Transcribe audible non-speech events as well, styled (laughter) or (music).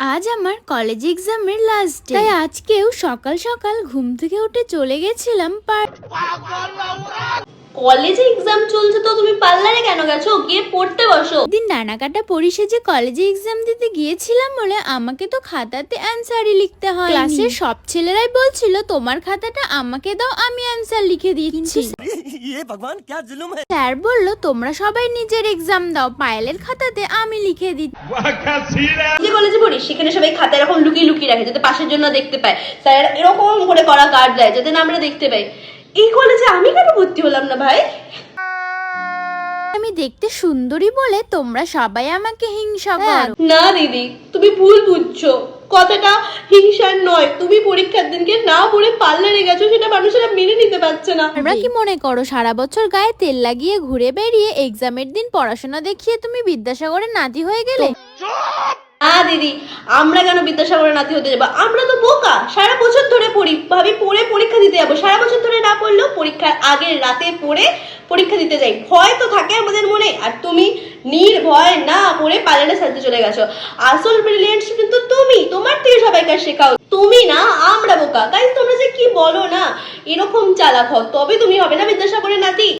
আজ আমার কলেজ এক্সামের লাস্ট ডে তাই আজকেও সকাল সকাল ঘুম থেকে উঠে চলে গেছিলাম পার- কলেজে এক্সাম চলছে তো তুমি পার্লারে কেন গেছো? গিয়ে পড়তে বসো। দিন পরিষে যে কলেজে এক্সাম দিতে গিয়েছিলাম বলে আমাকে তো খাতাতে লিখতে হয় সব ছেলেরাই বলছিল তোমার খাতাটা আমাকে দাও আমি লিখে (laughs) স্যার বলল তোমরা সবাই নিজের এক্সাম দাও পায়েলের খাতাতে আমি লিখে দিচ্ছি। যে কলেজে পড়িস সেখানে সবাই খাতা এরকম লুকিয়ে লুকিয়ে রাখে যাতে পাশের জন্য দেখতে পায়। স্যার এরকম করে করা কার্ড দেয় যাতে না আমরা দেখতে পাই। এই কলেজে ভর্তি হলাম না ভাই। আমি দেখতে সুন্দরী বলে তোমরা সবাই আমাকে হিংসা করো। না দিদি তুমি ভুল বুঝছ। কথাটা হিংসার নয় তুমি পরীক্ষার দিনকে না পড়ে পার্লারে গেছো সেটা মানুষেরা মেনে নিতে পারছে না। তোমরা কি মনে করো সারা বছর গায়ে তেল লাগিয়ে ঘুরে বেরিয়ে এক্সামের দিন পড়াশোনা দেখিয়ে তুমি বিদ্যাসাগরের নাতি হয়ে গেলে? না দিদি আমরা কেন বিদ্যাসাগরের নাতি হতে যাব? আমরা তো বোকা সারা বছর ধরে পড়ি। ভাবি পড়ে পরীক্ষা দিতে যাব সারা বছর পরীক্ষার আগের রাতে পড়ে পরীক্ষা দিতে যাই। ভয় তো থাকে আমাদের মনে, আর তুমি নির্ভয় না পড়ে পার্লারের সাথে চলে গেছো। আসল ব্রিলিয়েন্ট কিন্তু তুমি, তোমার থেকে সবাইকার শেখাও। তুমি না, আমরা বোকা। তাই তোমরা যে কি বলো না? এরকম চালাক হও, তবে তুমি হবে না বিদ্যাসাগরের নাতি।